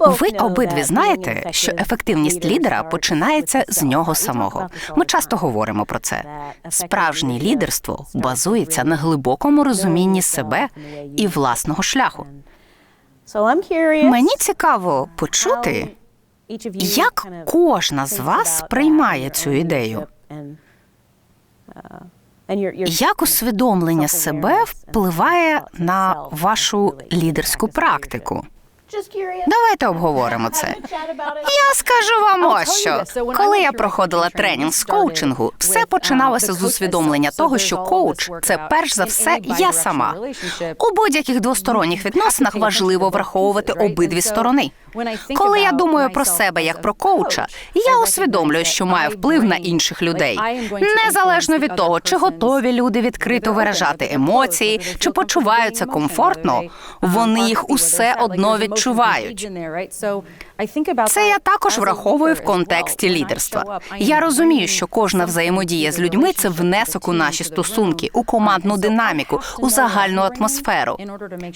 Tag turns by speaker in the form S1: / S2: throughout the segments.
S1: Ви обидві знаєте, що ефективність лідера починається з нього самого. Ми часто говоримо про це. Справжнє лідерство базується на глибокому розумінні себе і власного шляху. Мені цікаво почути, як кожна з вас сприймає цю ідею. Як усвідомлення себе впливає на вашу лідерську практику? Давайте обговоримо це. Я скажу вам ось що. Коли я проходила тренінг з коучингу, все починалося з усвідомлення того, що коуч це перш за все я сама. У будь-яких двосторонніх відносинах важливо враховувати обидві сторони. Коли я думаю про себе як про коуча, я усвідомлюю, що маю вплив на інших людей, незалежно від того, чи готові люди відкрито виражати емоції, чи почуваються комфортно, вони їх усе одно відчувають. відчувають. Це я також враховую в контексті лідерства. Я розумію, що кожна взаємодія з людьми це внесок у наші стосунки, у командну динаміку, у загальну атмосферу.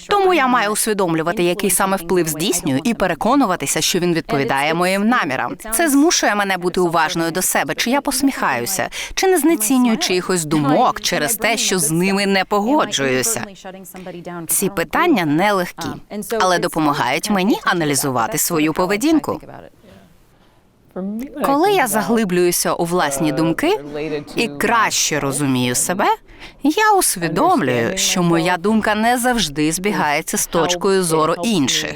S1: Тому я маю усвідомлювати, який саме вплив здійснюю, і переконуватися, що він відповідає моїм намірам. Це змушує мене бути уважною до себе, чи я посміхаюся, чи не знецінюю чиїхось думок через те, що з ними не погоджуюся. Ці питання нелегкі, але допомагають мені аналізувати свою поведінку поведінку. Коли я заглиблююся у власні думки і краще розумію себе, я усвідомлюю, що моя думка не завжди збігається з точкою зору інших.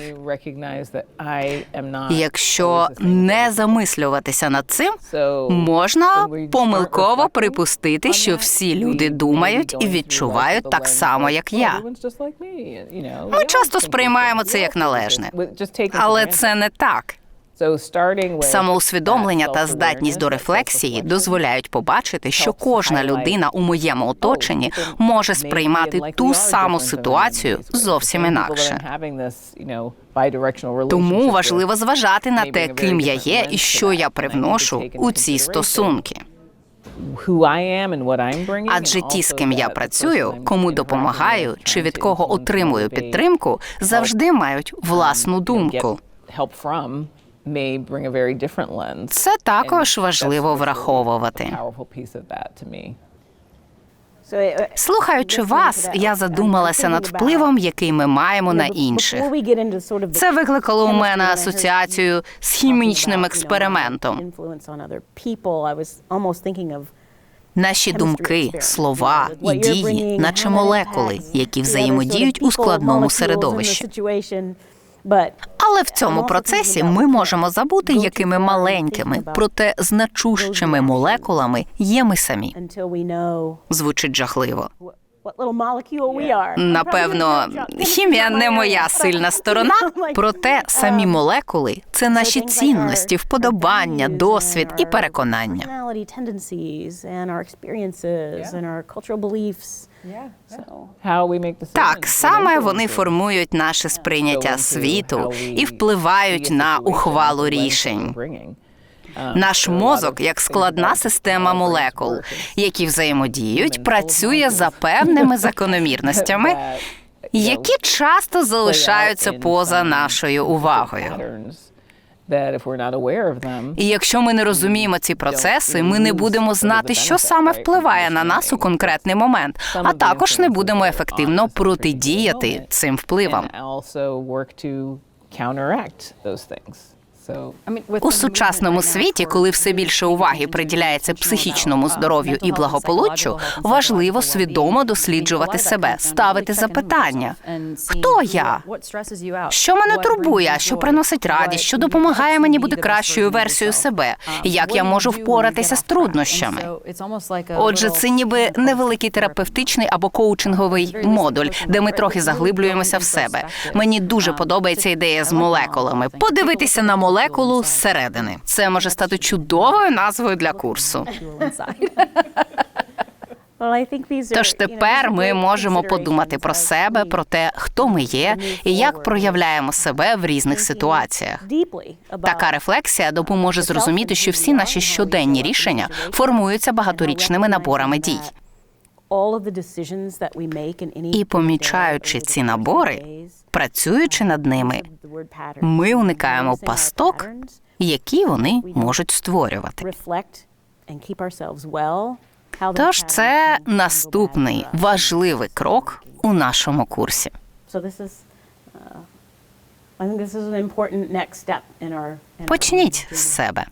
S1: Якщо не замислюватися над цим, можна помилково припустити, що всі люди думають і відчувають так само, як я. Ми часто сприймаємо це як належне, але це не так. Самоусвідомлення та здатність до рефлексії дозволяють побачити, що кожна людина у моєму оточенні може сприймати ту саму ситуацію зовсім інакше. Тому важливо зважати на те, ким я є і що я привношу у ці стосунки. Адже ті, з ким я працюю, кому допомагаю чи від кого отримую підтримку, завжди мають власну думку. Це також важливо враховувати. Слухаючи вас, я задумалася над впливом, який ми маємо на інших. Це викликало у мене асоціацію з хімічним експериментом. Наші думки, слова і дії, наче молекули, які взаємодіють у складному середовищі. Але в цьому процесі ми можемо забути, якими маленькими, проте значущими молекулами є ми самі. Звучить жахливо. Напевно, хімія не моя сильна сторона, проте самі молекули це наші цінності, вподобання, досвід і переконання. Так саме вони формують наше сприйняття світу і впливають на ухвалу рішень. Наш мозок як складна система молекул, які взаємодіють, працює за певними закономірностями, які часто залишаються поза нашою увагою. І якщо ми не розуміємо ці процеси, ми не будемо знати, що саме впливає на нас у конкретний момент, а також не будемо ефективно протидіяти цим впливам. У сучасному світі, коли все більше уваги приділяється психічному здоров'ю і благополуччю, важливо свідомо досліджувати себе, ставити запитання: хто я? Що мене турбує, що приносить радість, що допомагає мені бути кращою версією себе, як я можу впоратися з труднощами? Отже, це ніби невеликий терапевтичний або коучинговий модуль, де ми трохи заглиблюємося в себе. Мені дуже подобається ідея з молекулами. Подивитися на молекули молекулу зсередини. Це може стати чудовою назвою для курсу. Тож тепер ми можемо подумати про себе, про те, хто ми є і як проявляємо себе в різних ситуаціях. Така рефлексія допоможе зрозуміти, що всі наші щоденні рішення формуються багаторічними наборами дій. І помічаючи ці набори,
S2: Працюючи над ними, ми уникаємо пасток, які вони можуть створювати. Тож це наступний важливий крок у нашому курсі.
S1: uh,
S2: Почніть з себе.